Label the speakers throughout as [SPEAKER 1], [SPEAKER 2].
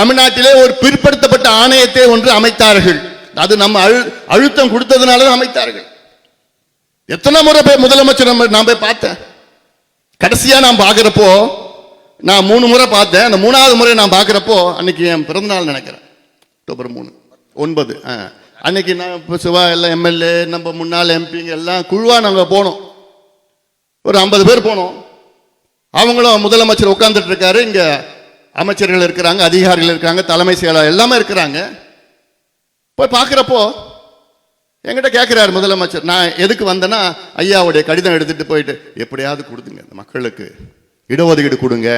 [SPEAKER 1] தமிழ்நாட்டிலே ஒரு பிற்படுத்தப்பட்ட ஆணையத்தை ஒன்று அமைத்தார்கள். அது நம்ம அழு அழுத்தம் கொடுத்ததுனால தான் அமைத்தார்கள். எத்தனை முறை போய் முதலமைச்சர் நம்ம நான் போய் பார்த்தேன். கடைசியாக நான் பார்க்குறப்போ நான் மூணு முறை பார்த்தேன். அந்த மூணாவது முறை நான் பார்க்குறப்போ அன்னைக்கு என் பிறந்தநாள் நினைக்கிறேன். அக்டோபர் மூணு ஒன்பது ஆ. அன்னைக்கு நான் இப்போ சிவா எல்லாம் எம்எல்ஏ நம்ம முன்னாள் எம்பிங்க எல்லாம் குழுவாக நாங்கள் போனோம். ஒரு ஐம்பது பேர் போனோம். அவங்களும் முதலமைச்சர் உட்காந்துட்டு இருக்காரு. இங்கே அமைச்சர்கள் இருக்கிறாங்க அதிகாரிகள் இருக்காங்க தலைமை செயலாளர் எல்லாமே இருக்கிறாங்க. போய் பார்க்குறப்போ என்கிட்ட கேட்குறாரு முதலமைச்சர் நான் எதுக்கு வந்தேன்னா ஐயாவுடைய கடிதம் எடுத்துகிட்டு போயிட்டு எப்படியாவது கொடுத்துங்க இந்த மக்களுக்கு இடஒதுக்கீடு கொடுங்க.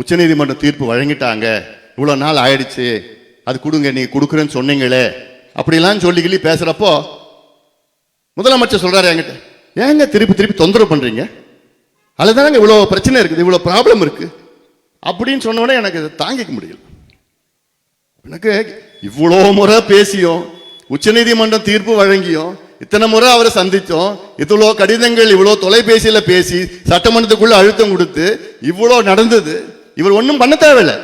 [SPEAKER 1] உச்சநீதிமன்றம் தீர்ப்பு வழங்கிட்டாங்க. இவ்வளோ நாள் ஆயிடுச்சு அது கொடுங்க நீங்கள் கொடுக்குறேன்னு சொன்னீங்களே. அப்படிலாம் சொல்லி கிள்ளி பேசுறப்போ முதலமைச்சர் சொல்கிறாரு என்கிட்ட ஏங்க திருப்பி திருப்பி தொந்தரவு பண்ணுறீங்க அதுதானங்க இவ்வளோ பிரச்சனை இருக்குது இவ்வளோ ப்ராப்ளம் இருக்குது அப்படின்னு சொன்ன எனக்கு இதை தாங்கிக்க முடியல. எனக்கு இவ்வளோ முறை பேசியும் உச்சநீதிமன்றம் தீர்ப்பு வழங்கியும் இத்தனை முறை அவரை சந்தித்தோம் இவ்வளோ கடிதங்கள் இவ்வளோ தொலைபேசியில் பேசி சட்டமன்றத்துக்குள்ளே அழுத்தம் கொடுத்து இவ்வளோ நடந்தது. இவர் ஒன்றும் பண்ண தேவையில்லை.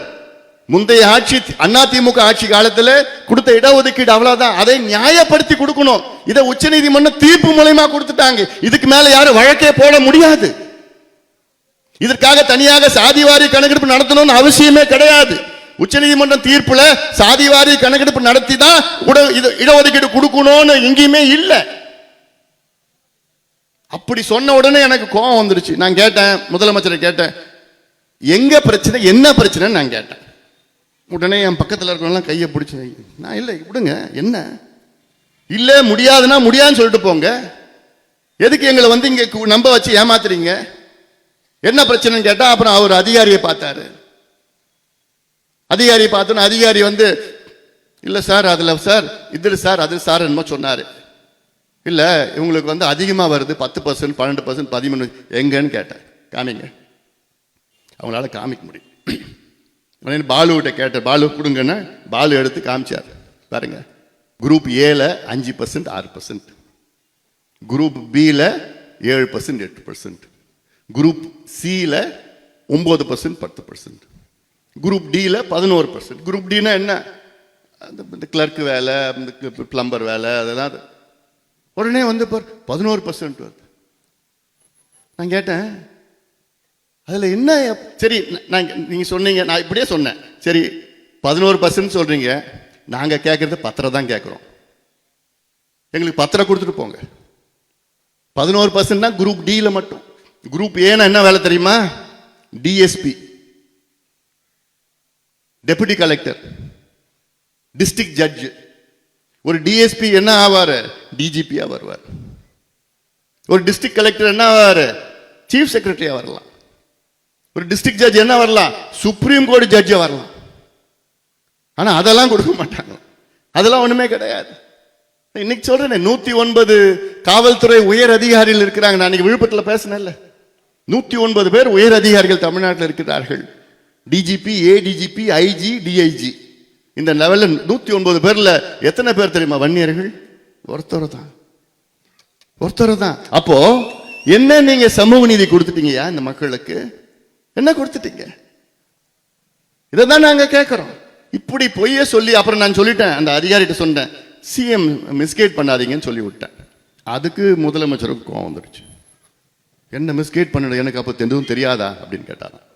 [SPEAKER 1] முந்தைய ஆட்சி அதிமுக ஆட்சி காலத்தில் கொடுத்த இடஒதுக்கீடு அவ்வளோதான் அதை நியாயப்படுத்தி கொடுக்கணும். இதை உச்சநீதிமன்றம் தீர்ப்பு மூலயமா கொடுத்துட்டாங்க. இதுக்கு மேலே யாரும் வழக்கே போட முடியாது. இதற்காக தனியாக சாதிவாரி கணக்கெடுப்பு நடத்தணும்னு அவசியமே கிடையாது. உச்சநீதிமன்றம் தீர்ப்புல சாதிவாரி கணக்கெடுப்பு நடத்தி தான் இது இடஒதுக்கீடு கொடுக்கணும்னு எங்கேயுமே இல்லை. அப்படி சொன்ன உடனே எனக்கு கோபம் வந்துருச்சு. நான் கேட்டேன் முதலமைச்சரை கேட்டேன். எங்க பிரச்சனை என்ன பிரச்சனைன்னு நான் கேட்டேன். உடனே என் பக்கத்தில் இருக்கிறவங்களாம் கையை பிடிச்சி நான் இல்லை விடுங்க என்ன? இல்லை முடியாதுன்னா முடியாதுன்னு சொல்லிட்டு போங்க. எதுக்கு எங்களை வந்து இங்கே கு- நம்ப வச்சு ஏமாத்துறீங்க? என்ன பிரச்சனைன்னு கேட்டா அப்புறம் அவர் அதிகாரியை பார்த்தாரு. அதிகாரியை பார்த்தோன்னு அதிகாரி வந்து இல்ல சார் அதுல சார் இது சார் அது சார் என்னமோ சொன்னாரு. இல்ல இவங்களுக்கு வந்து அதிகமா வருது பத்து பர்சன்ட் பன்னெண்டு பர்சன்ட் பதிமூணு எங்கன்னு கேட்டேன் காமிங்க. அவங்களால காமிக்க முடியும். உடனே பாலுகிட்ட கேட்டேன் பாலு கொடுங்கன்னு பாலு எடுத்து காமிச்சார். பாருங்க. குரூப் ஏல அஞ்சு பர்சன்ட் ஆறு பர்சன்ட் குரூப் பியில் ஏழு பர்சன்ட் எட்டு பர்சன்ட் குரூப் சியில் ஒம்பது பர்சன்ட் பத்து பர்சன்ட் குரூப் டியில் பதினோரு பர்சன்ட் குரூப் டினா என்ன? அந்த இந்த கிளர்க்கு வேலை இந்த பிளம்பர் வேலை அதெல்லாம் அது. உடனே வந்து பார் பதினோரு பர்சன்ட் வருது. நான் கேட்டேன் அதில் என்ன சரி நான் நீங்கள் சொன்னீங்க நான் இப்படியே சொன்னேன். சரி பதினோரு பர்சன்ட் சொல்கிறீங்க நாங்கள் கேட்குறது பத்திரம் தான் கேட்குறோம் எங்களுக்கு பத்திரம் கொடுத்துட்டு போங்க. பதினோரு பர்சன்ட்னா குரூப் டியில் மட்டும். குரூப் ஏன்னா என்ன வேலை தெரியுமா? DSP deputy collector district judge ஒரு டிஎஸ்பி என்ன ஆவார்? டிஜிபியா வருவார். ஒரு டிஸ்ட்ரிக்ட் கலெக்டர் என்ன ஆவார்? சீஃப் செக்ரட்டரியா வரலாம். ஒரு டிஸ்ட்ரிக்ட் ஜட்ஜ் என்ன வரலாம்? சுப்ரீம் கோர்ட் ஜட்ஜா வரலாம். ஆனால் அதெல்லாம் கொடுக்க மாட்டாங்க. அதெல்லாம் ஒன்றுமே கிடையாது. இன்னைக்கு சொல்றேன் நூத்தி ஒன்பது காவல்துறை உயர் அதிகாரிகள் இருக்கிறாங்க. நான் இன்னைக்கு விழுப்புரத்தில் பேசினேன்ல. நூற்றி ஒன்பது பேர் உயர் அதிகாரிகள் தமிழ்நாட்டில் இருக்கிறார்கள். டிஜிபி ஏடிஜிபி ஐஜி டிஐஜி இந்த லெவலில் நூற்றி ஒன்பது பேரில் எத்தனை பேர் தெரியுமா? வன்னியர்கள்? ஒருத்தர் தான். ஒருத்தர் தான். அப்போ என்ன நீங்க சமூக நீதி கொடுத்துட்டீங்கயா இந்த மக்களுக்கு? என்ன கொடுத்துட்டீங்க? இதை தான் நாங்கள் கேட்குறோம் இப்படி பொய்யே சொல்லி அப்புறம் நான் சொல்லிட்டேன். அந்த அதிகாரிகிட்ட சொன்னேன். சிஎம் மிஸ்கேட் பண்ணாதீங்கன்னு சொல்லி விட்டேன் அதுக்கு முதலமைச்சருக்கு கோவம் வந்துடுச்சு என்ன மிஸ்கேட் பண்ணல எனக்கு அப்போ எதுவும் தெரியாதா? அப்படின்னு கேட்டாராம்